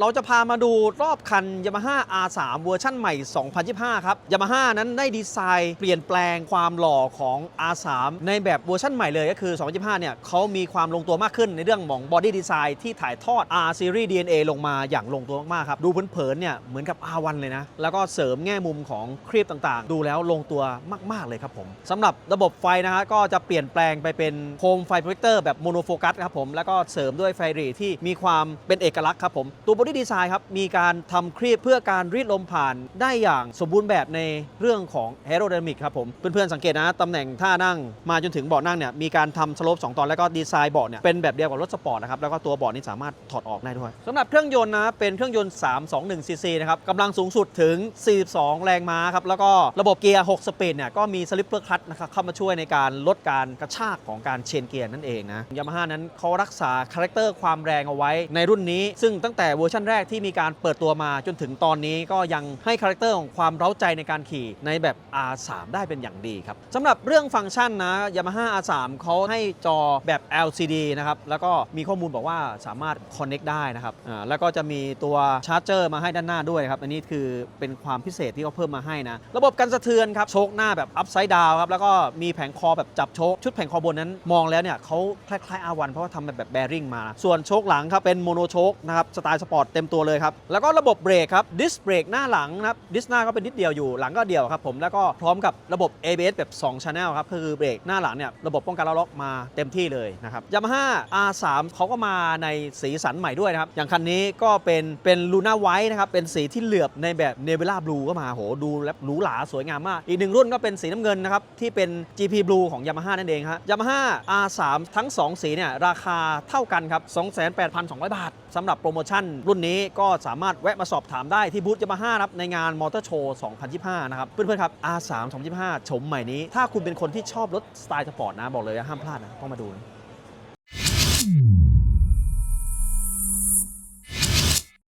เราจะพามาดูรอบคัน Yamaha R3 เวอร์ชั่นใหม่ 2025 ครับ Yamaha นั้นได้ดีไซน์เปลี่ยนแปลงความหล่อของ R3 ในแบบเวอร์ชั่นใหม่เลยก็คือ 2025 เนี่ยเขามีความลงตัวมากขึ้นในเรื่องของบอดี้ดีไซน์ที่ถ่ายทอด R Series DNA ลงมาอย่างลงตัวมากๆครับ ดูเผินๆเนี่ยเหมือนกับ R1 เลยนะ แล้วก็เสริมแง่มุมของครีบต่างๆ ดูแล้วลงตัวมาก ๆ เลยครับผมสำหรับระบบไฟนะฮะก็จะเปลี่ยนแปลงไปเป็นโคมไฟโปรเจคเตอร์แบบโมโนโฟกัสครับผมแล้วก็เสริมด้วยไฟรีที่มีความเป็นเอกลักษณ์ครับผมตัวบดี้ดีไซน์ครับ มีการทำครีบเพื่อการรีดลมผ่านได้อย่างสมบูรณ์แบบในเรื่องของแ a โร d y นามิกครับผม เพื่อนๆ สังเกตนะตำแหน่งท่านั่งมาจนถึงเบาะนั่งเนี่ยมีการทำสโลปสองตอนแล้วก็ดีไซน์เบาะเนี่ยเป็นแบบเดียวกับรถสปอร์ตนะครับแล้วก็ตัวเบาะนี่สามารถถอดออกได้ด้วยสำหรับเครื่องยนต์นะเป็นเครื่องยนต์ 321 ซีซีนะครับกำลังสูงสุดถึง 42 แรงม้าครับแล้วก็ระบบเกียร์ 6 สปีดเนี่ยก็มีสลิปเปอร์คลัตนะครับเข้ามาช่วยในการลดการกระชากของการเชนเกียร์นั่นเองนะยามาฮ่านั้นเขารักษาคาแรคเตอร์ความแรงเอาไว้ในรุ่นนี้ ซึ่งตั้งแต่เวอร์ชันแรกที่มีการเปิดตัวมาจนถึงตอนนี้ก็ยังให้คาแรคเตอร์ของความเร้าใจในการขี่ในแบบ R3 ได้เป็นอย่างดีครับสำหรับเรื่องฟังก์ชันนะ Yamaha R3 เขาให้จอแบบ LCD นะครับ แล้วก็มีข้อมูลบอกว่าสามารถ Connect ได้นะครับแล้วก็จะมีตัวชาร์จเจอร์มาให้ด้านหน้าด้วยครับ อันนี้คือเป็นความพิเศษที่เขาเพิ่มมาให้นะ ระบบกันสะเทือนครับ โชคหน้าแบบ Upside Down ครับ แล้วก็มีแผงคอแบบจับโชค ชุดแผงคอบนนั้นมองแล้วเนี่ยเขาคล้ายๆ R1 เพราะว่าทำแบบแบบแบริ่งมา ส่วนโชคหลังครับเป็นโมโนโชคนะครับสไตล์สปอร์ตเต็มตัวเลยครับ แล้วก็ระบบเบรกครับดิสเบรกหน้าหลังนะครับดิสหน้าก็เป็นดิสเดียวอยู่หลังก็เดียวครับผมแล้วก็พร้อมกับระบบ ABS แบบ2 Channel ครับคือเบรกหน้าหลังเนี่ยระบบป้องกันล้อล็อกมาเต็มที่เลยนะครับ Yamaha R3 เขาก็มาในสีสันใหม่ด้วยนะครับอย่างคันนี้ก็เป็นเป็นลูน่าไวท์นะครับเป็นสีที่เหลือบในแบบเนเวล่าบลูก็มาโหดูแล้วหรูหราสวยงามมาก อีกหนึ่งรุ่นก็เป็นสีน้ำเงินนะครับที่เป็น GP Blue ของ Yamaha นั่นเองครับ Yamaha R3 ทั้ง 2 สีเนี่ยราคาเท่ากันครับ 28,200 บาทสำหรับโปรโมชั่นรุ่นนี้ก็สามารถแวะมาสอบถามได้ที่บูธยามาฮ่าครับในงานมอเตอร์โชว์ 2025 นะครับ เพื่อนๆครับ R3 2025ชมใหม่นี้ ถ้าคุณเป็นคนที่ชอบรถสไตล์สปอร์ตนะ บอกเลยห้ามพลาดนะ ต้องมาดูนะ